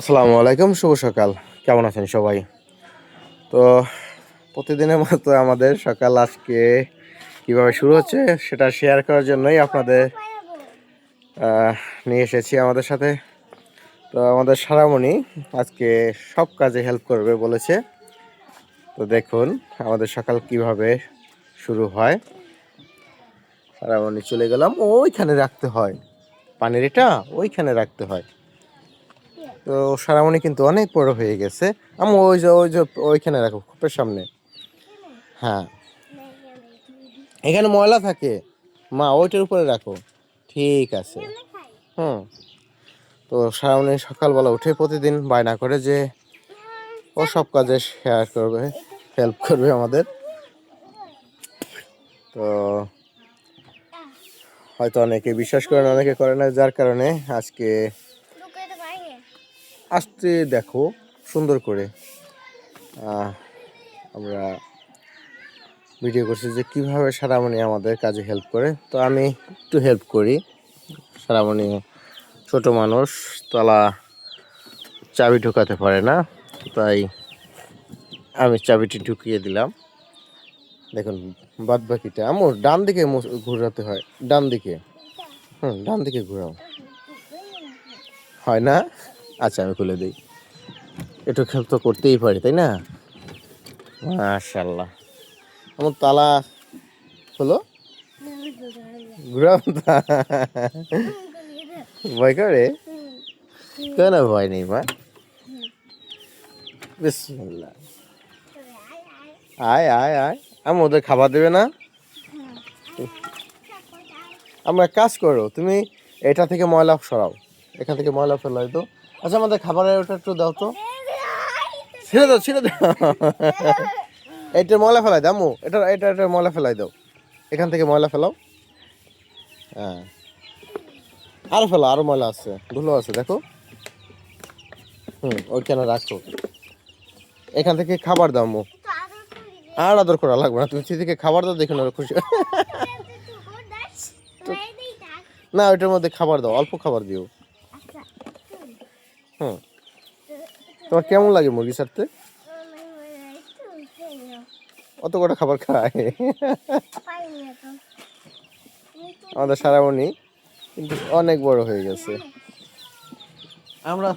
আসসালামু আলাইকুম, শুভ সকাল। কেমন আছেন সবাই? তো প্রতিদিনের মতো আমাদের সকাল আজকে কীভাবে শুরু হচ্ছে সেটা শেয়ার করার জন্যই আপনাদের নিয়ে এসেছি আমাদের সাথে। তো আমাদের সারামণি আজকে সব কাজে হেল্প করবে বলেছে। তো দেখুন আমাদের সকাল কীভাবে শুরু হয়। সারামণি চলে গেলাম, ওইখানে রাখতে হয়। পানির এটা ওইখানে রাখতে হয়। তো সারামণি কিন্তু অনেক বড় হয়ে গেছে। আমি ওই যে ওই যে, ওইখানে রাখো, খোপের সামনে। হ্যাঁ। এখানে ময়লা থাকে। মা, ওইটার উপরে রাখো। ঠিক আছে। হুম। তো সারামণি সকালবেলা উঠে প্রতিদিন বায়না করে যে ও সব কাজে শেয়ার করবে, হেল্প করবে আমাদের। তো হয়তো অনেকে বিশ্বাস করে না, অনেকে করে না, যার কারণে আজকে আসতে দেখো, সুন্দর করে। আমরা ভিডিও করছি যে কীভাবে সারামণি আমাদের কাজে হেল্প করে। তো আমি একটু হেল্প করি। সারামণি ছোট মানুষ, তলা চাবি ঢোকাতে পারে না, তাই আমি চাবিটি ঢুকিয়ে দিলাম। দেখুন বাদ বাকিটা আমার ডান দিকে ঘোরাতে হয় ডান দিকে হুম ডান দিকে ঘোরাও। হয় না? আচ্ছা আমি খুলে দিই। একটু খেল তো করতেই পারি, তাই না? মাশাল্লাহ আমার তালা হলো ভয় করে? কেন ভয় নেই, মা? বিসমিল্লাহ। আয় আয় আয়। আমি ওদের খাবার দেবে না? আমরা কাজ করো, তুমি এটা থেকে ময়লা সরাও। এখান থেকে ময়লা ফেলাই তো। আচ্ছা আমাদের খাবারের ওটা একটু দাও তো। ছেড়ে দাও ছেড়ে দাও। এটা ময়লা ফেলাই দাও এটা এটা এটা ময়লা ফেলাই দাও। এখান থেকে ময়লা ফেলাও। হ্যাঁ। আরও ফেলো আরও ময়লা আছে ধুলো আছে দেখো। হুম ওইখানে রাখো। এখান থেকে খাবার দাও আম্মু। আর আদর করা লাগবে না তুমি থেকে খাবার দাও দেখুন ওরা খুশি। না ওইটার মধ্যে খাবার দাও অল্প খাবার দিও। হুম। তোমার কেমন লাগে মুরগি ছাড়তে? অত কটা খাবার খায়? আমাদের সারামণি কিন্তু অনেক বড় হয়ে গেছে। আমরা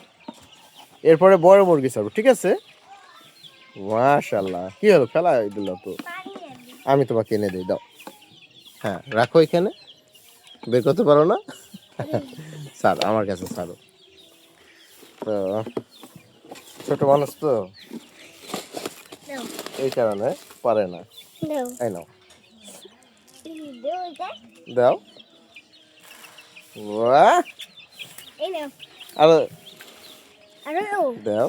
এরপরে বড় মুরগি ছাড়বো ঠিক আছে? মাশাল্লাহ কি হলো? ফেলা দিল তো। আমি তোমাকে এনে দিই দাও। হ্যাঁ রাখো এখানে। বের করতে পারো না? স্যার আমার কাছে ছাড়ো। তো ছোট মানুষ তো এই কারণে পারে না। এই নাও। দাও বাহ! আর দাও।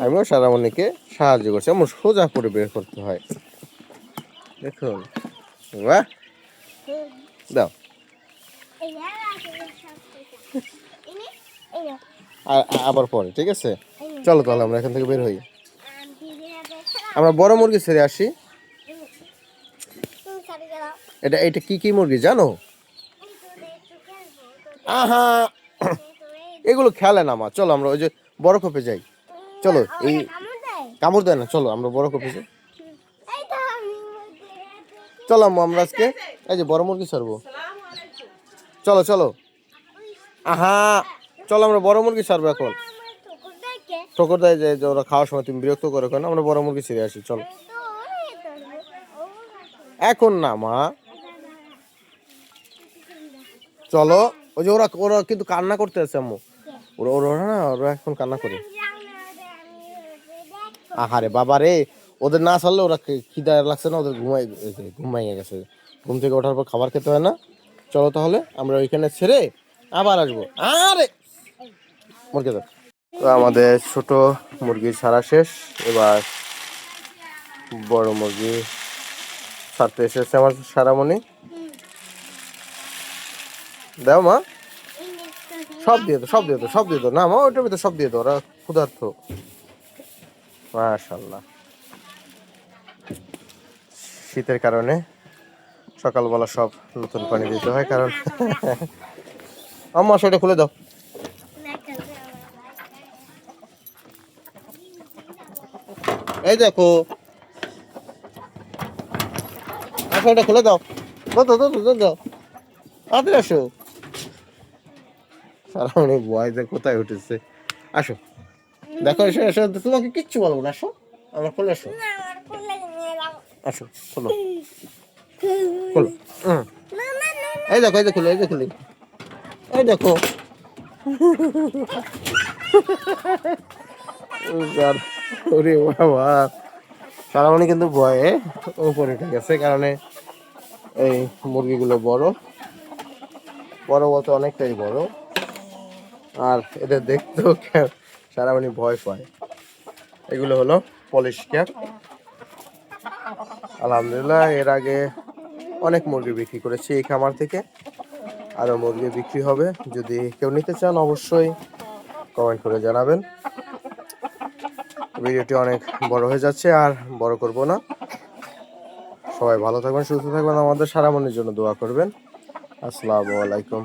আমিও সারামণিকে সাহায্য করছি। আমার সোজা করে বের করতে হয়। দেখুন। বাহ! দাও। আবার পরে ঠিক আছে? চলো তাহলে আমরা এখান থেকে বের হই। আমরা বড় মুরগি ছেড়ে আসি। এটা এটা কি কি মুরগি জানো? আহা! এগুলো খেলে না মা। চলো আমরা ওই যে বড় কোপে যাই। চলো এই কামড় দেয় না। চলো আমরা বড় কোপে যাই। চলো আমরা আজকে এই যে বড় মুরগি ছাড়বো। চলো চলো। আহা, চলো, আমরা বড় মুরগি ছাড়বো এখন। ঠোকর দেয় যে ওরা খাওয়ার সময় তুমি বিরক্ত করে কেন? আমরা বড় মুরগি ছেড়ে আসি, চলো। এখন না, মা। চলো, ওই যে ওরা ওরা কিন্তু কান্না করতে আছে, আম্মু। ওরা ওরা না, ওরা এখন কান্না করে। আহারে বাবা রে, ওদের না ছাড়লে ওরা খিদা লাগছে না, ওদের ঘুমাই ঘুমাইয়ে গেছে। ঘুম থেকে ওঠার পর খাবার খেতে হয় না? চলো তাহলে, আমরা ওইখানে ছেড়ে আবার আসব। আরে! মুরগি তো আমাদের ছোট মুরগি সারা শেষ, এবার বড় মুরগি ছাড়তে এসেছে আমার সারামণি। দাও মা। সব দিয়ে দাও সব দিয়ে দাও সব দিয়ে দাও না মা, ওইটার ভিতরে সব দিয়ে দাও ওরা ক্ষুধার্থ মাশাল্লাহ। শীতের কারণে সকালবেলা সব নতুন পানি দিতে হয় কারণ আম্মা সেটা খুলে দাও। এই দেখো। আসো এটা খুলে দাও। দাও দাও দাও দাও আসো। সারা অনেক বয়সে কোথায় উঠেছে। আসো। দেখো এসো এসো তোমাকে কিচ্ছু বলব না আসো। আমার কোলে আসো। আসো খোলো। খোলো। এই দেখো এই দেখো এই দেখো এই দেখো। ওরে বাবা। সারামণি কিন্তু ভয়ে উপরে উঠে গেছে, কারণে এই মুরগিগুলো বড়। বড় বলতে অনেকটাই বড়। আর এদের দেখতেও সারামণি ভয় পায়। এগুলো হলো পলিশ ক্যাপ। আলহামদুলিল্লাহ, এর আগে অনেক মুরগি বিক্রি করেছি এই খামার থেকে। আরও মুরগি বিক্রি হবে। যদি কেউ নিতে চান, অবশ্যই কমেন্ট করে জানাবেন। ভিডিওটি অনেক বড় হয়ে যাচ্ছে, আর বড় করব না। সবাই ভালো থাকবেন, সুস্থ থাকবেন, আমাদের সারা মনের জন্য দোয়া করবেন। আসসালামু আলাইকুম।